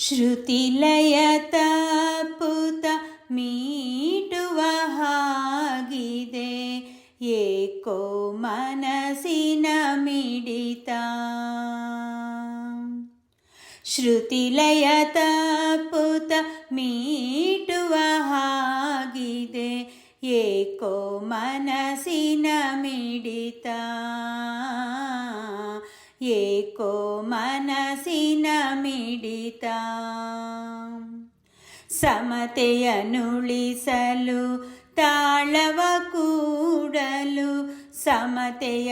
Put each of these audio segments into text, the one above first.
ಶ್ರುತಿಲಯ ತಪ್ಪುತ ಮೀಟುವ ಹಾಗಿದೆ. ಏಕೋ ಮನಸ್ಸಿನ ಮಿಡಿತ. ಶ್ರುತಿಲಯ ಮೀಟುವ ಹಾಗಿದೆ. ಏಕೋ ಮನಸ್ಸಿನ ಮಿಡಿತ. ಏಕೋ ಮನಸ್ಸಿನ ಮಿಡಿತ ಸಮತೆಯನುಳಿಸಲು ತಾಳವ ಕೂಡಲು ಸಮತೆಯನುಳಿಸಲು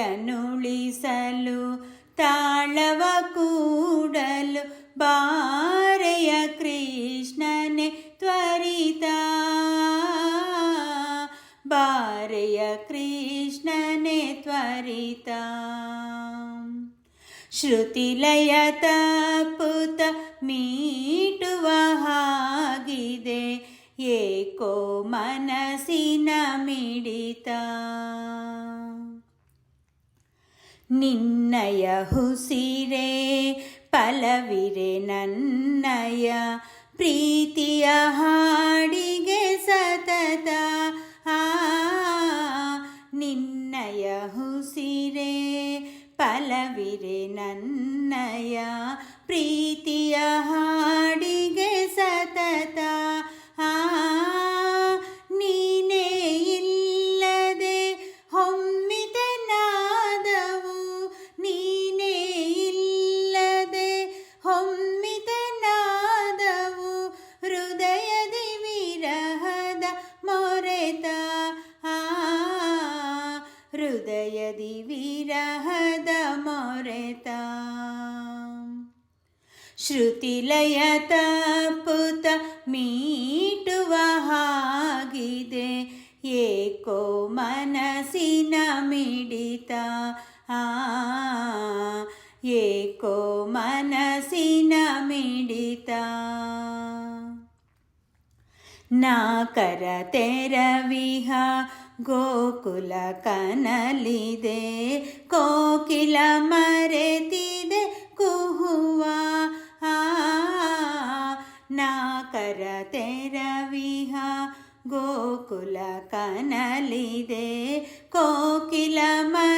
ತಾಳವ ಕೂಡಲು ಬಾರೆಯ ಕೃಷ್ಣನೆ ತ್ವರಿತ ಬಾರೆಯ ಕೃಷ್ಣನೆ ತ್ವರಿತ ಶ್ರುತಿಲಯ ಪುತ ಮೀಟುವ ಹಾಗಿದೆ. ಏಕೋ ಮನಸ್ಸಿನ ಮಿಡಿತ. ನಿನ್ನಯ ಹುಸಿರೆ ಪಲವಿರೆ ನನ್ನಯ ಪ್ರೀತಿಯ ಹಾಡಿಗೆ ಫಲವಿರೆ ನನ್ನಯ, ಪ್ರೀತಿಯ ಹಾಡಿಗೆ ಸತತ. ಆ, ನೀನೇ ಇಲ್ಲದೆ ಹೊಮ್ಮಿತನಾದವು. ನೀನೇ ಇಲ್ಲದೆ ಹೊಮ್ಮಿತನಾದವು. ಹೃದಯದಿ ವಿರಹದ ಮೊರೆತ. ಆ, ಹೃದಯದಿ ವಿರಹದ ಮೊರೆತ ಶ್ರುತಿಲಯ ತಪ್ಪುತ ಮೀಟುವ ಹಾಗಿದೆ. ಏಕೋ ಮನಸ್ಸಿನ ಮಿಡಿತ. ಆ ನಾಕರ ತೆರವಿಹ ಗೋಕುಲ ಕನಲಿದೆ ಕೋಕಿಲ ಮರೆತಿದೆ ಕುಹುವ ಆ ನಾಕರ ತೆರವಿಹ ಗೋಕುಲ ಕನಲಿದೆ ಕೋಕಿಲ ಮರೆತಿದೆ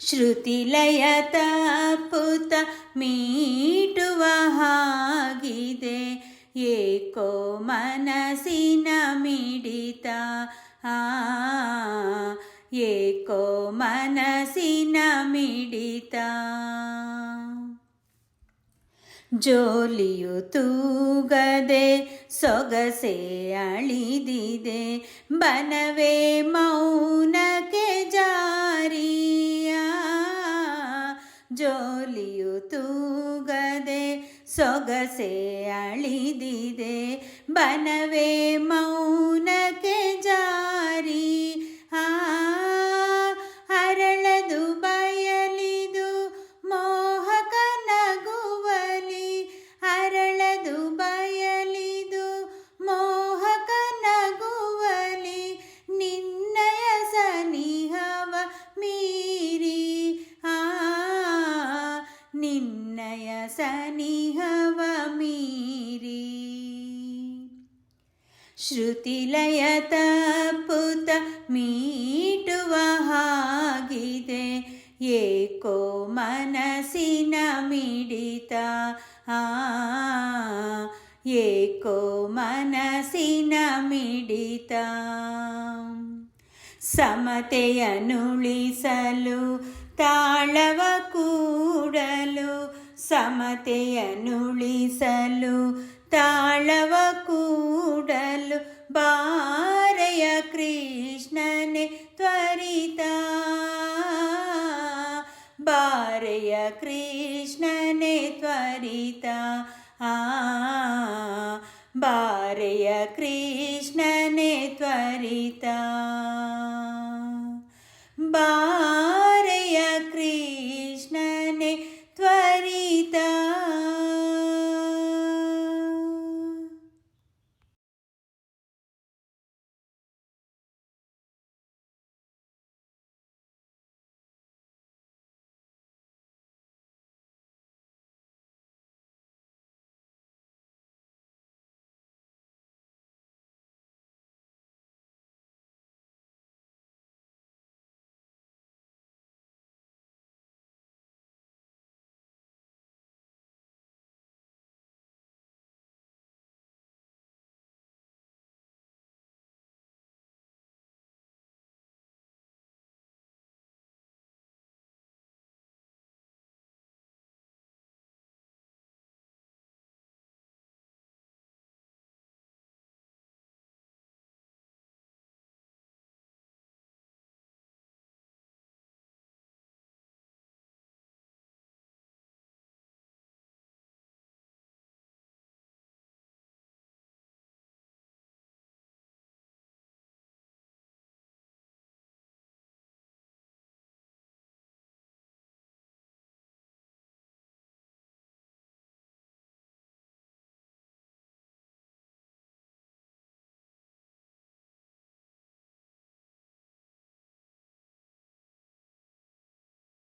ಶ್ರುತಿಲಯ ತಪ್ಪುತ ಮೀಟುವ ಹಾಗಿದೆ. ಏಕೋ ಮನಸ್ಸಿನ ಮಿಡಿತ. ಆ, ಏಕೋ ಮನಸ್ಸಿನ ಮಿಡಿತ. ಜೋಲಿಯು ತೂಗದೆ, ಸೊಗಸೆ ಅಳಿದಿದೆ. ಬನವೇ ಮೌನಕ್ಕೆ ಸೊಗಸೆ ಅಳಿದಿದೆ. ಬನವೇ ಮೌನಕ್ಕೆ ಸನಿಹವ ಮೀರಿ ಶ್ರುತಿಲಯ ತಪ್ಪುತ ಮೀಟುವ ಹಾಗಿದೆ, ಏಕೋ ಮನಸ್ಸಿನ ಮಿಡಿತ. ಆ, ಏಕೋ ಮನಸ್ಸಿನ ಮಿಡಿತ. ಸಮತೆಯನ್ನುಳಿಸಲು ತಾಳವ ಕೂಡಲು ಸಮತೆಯನುಳಿಸಲು ತಾಳವ ಕೂಡಲು ಬಾರಯ ಕೃಷ್ಣನೆ ತ್ವರಿತ. ಬಾರಯ ಕೃಷ್ಣನೆ ತ್ವರಿತ. ಆ ಬಾರಯ ಕೃಷ್ಣನೆ